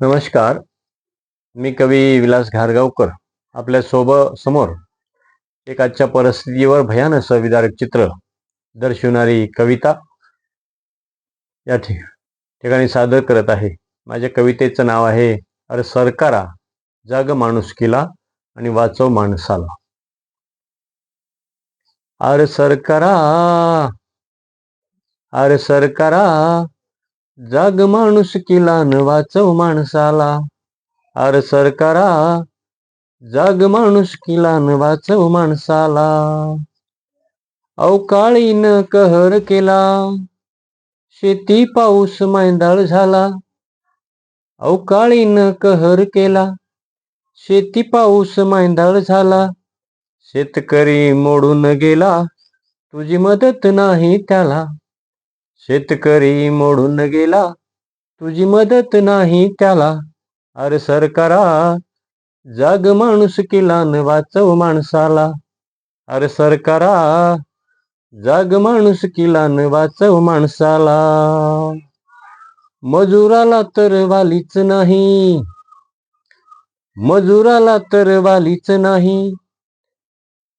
नमस्कार. मी कवी विलास घारगावकर आपल्या सोब समोर एक आजच्या परिस्थितीवर भयान असं विदारक चित्र दर्शवणारी कविता या ठिकाणी सादर करत आहे. माझ्या कवितेचं नाव आहे अरे सरकारा जाग माणुसकीला आणि वाचव माणसाला. अरे सरकारा अरे सरकारा जाग किला न वाचव माणसाला. आर सरकारा जाग किला न वाचव माणसाला. अवकाळीनं कहर केला शेती पाऊस मैंदाळ झाला. अवकाळीनं कहर केला शेती पाऊस मैंदाळ झाला. शेतकरी मोडून गेला तुझी मदत नाही त्याला. शेतकरी मोडून गेला. तुझी मदत नाही त्याला. अरे सरकारा जाग माणूस केला न वाचव माणसाला. अरे सरकारा जाग माणूस केला न वाचव माणसाला. मजुराला तर वालीच नाही. मजुराला तर वालीच नाही.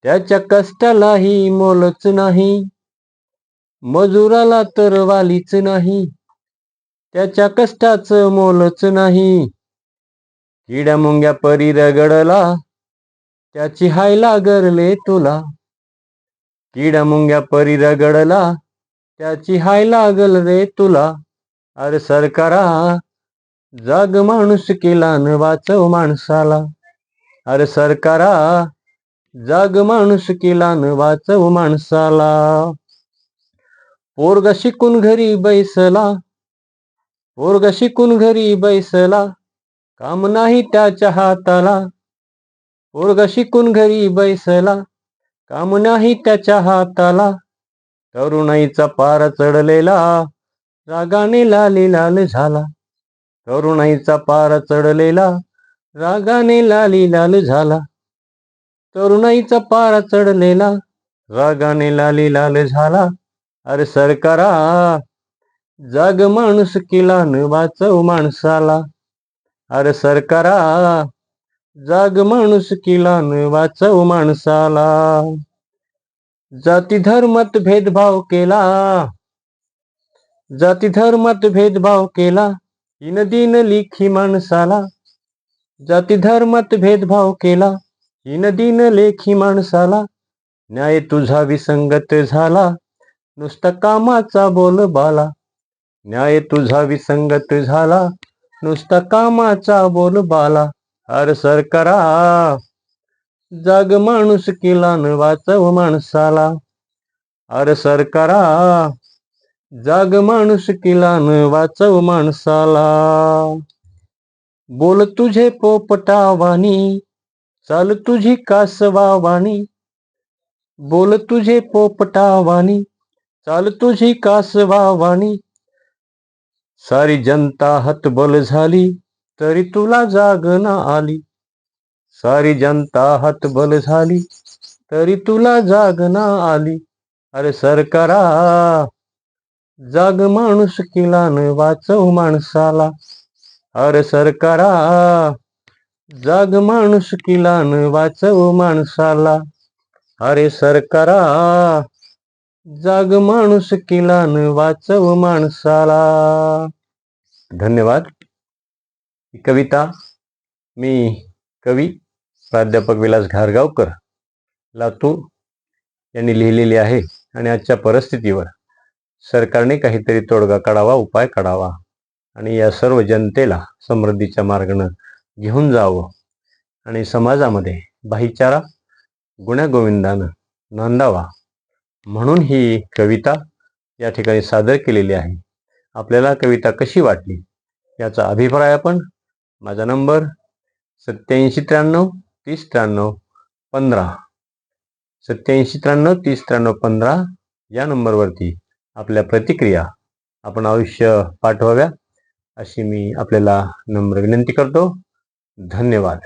त्याच्या कष्टालाही मोलच नाही. मजुराला तर वालीच नाही त्याच्या कष्टाचं मोलच नाही. किड्या मुंग्या परी रगडला त्याची हाय लागरले तुला. किड्या मुंग्या परी रगडला त्याची हाय लागल रे तुला. अरे सरकारा जाग माणूस केला न वाचव माणसाला. अरे सरकारा जाग माणूस केला न वाचव माणसाला. पोरग शिकून घरी बैसला. पोरग शिकून घरी बैसला. काम नाही त्याच्या हाताला. पोरग शिकून घरी बैसला. काम नाही त्याच्या हाताला. तरुणाईचा पार चढलेला. रागाने लाली लाल झाला. तरुणाईचा पार चढलेला. रागाने लाली लाल झाला. तरुणाईचा पारा चढलेला. रागाने लाली लाल झाला. अरे सरकारा जग माणूस किला न वाचव माणसाला. अरे सरकारा जग माणूस किला न वाचव माणसाला. जाती धर्मात भेदभाव केला. जाती धर्मात भेदभाव केला. इन दिन लिखी माणसाला. जाती धर्मात भेदभाव केला. इन दिन लेखी माणसाला. न्याय तुझा विसंगत झाला. नुसता कामाचा बोल बाला न्याय तुझा विसंगत झाला नुसता कामाचा बोल बाला अर सरकारा. जाग माणूस किला न वाचव माणसाला. अर सरकारा. जाग माणूस किला न वाचव माणसाला. बोल तुझे पोपटावानी. चाल तुझी कासवावानी. बोल तुझे पोपटावानी. चाल तुझी कासवावानी सारी जनता हतबल झाली तरी तुला जाग ना आली. सारी जनता हतबल झाली तरी तुला जाग ना आली. अरे सरकारा जाग माणूस किला न वाचव माणसाला. अरे सरकारा जाग माणूस किला न वाचव माणसाला. अरे सरकारा जाग माणूस किला न वाचव माणसाला. धन्यवाद. कविता मी कवी प्राध्यापक विलास घारगावकर लातूर यांनी लिहिलेली आहे आणि आजच्या परिस्थितीवर सरकारने काहीतरी तोडगा काढावा उपाय काढावा आणि या सर्व जनतेला समृद्धीच्या मार्गानं घेऊन जावं आणि समाजामध्ये भाईचारा गुण्यागोविंदानं नोंदावा. म्हणून ही कविता या ठिकाणी सादर केलेली आहे. आपल्याला कविता कशी वाटली? याचा अभिप्राय आपण माझा नंबर सत्याऐंशी त्र्याण्णव तीस त्र्याण्णव पंधरा. सत्याऐंशी त्र्याण्णव तीस त्र्याण्णव पंधरा या नंबरवरती आपल्या प्रतिक्रिया आपण आयुष्य पाठवाव्या अशी मी आपल्याला नम्र विनंती करतो. धन्यवाद.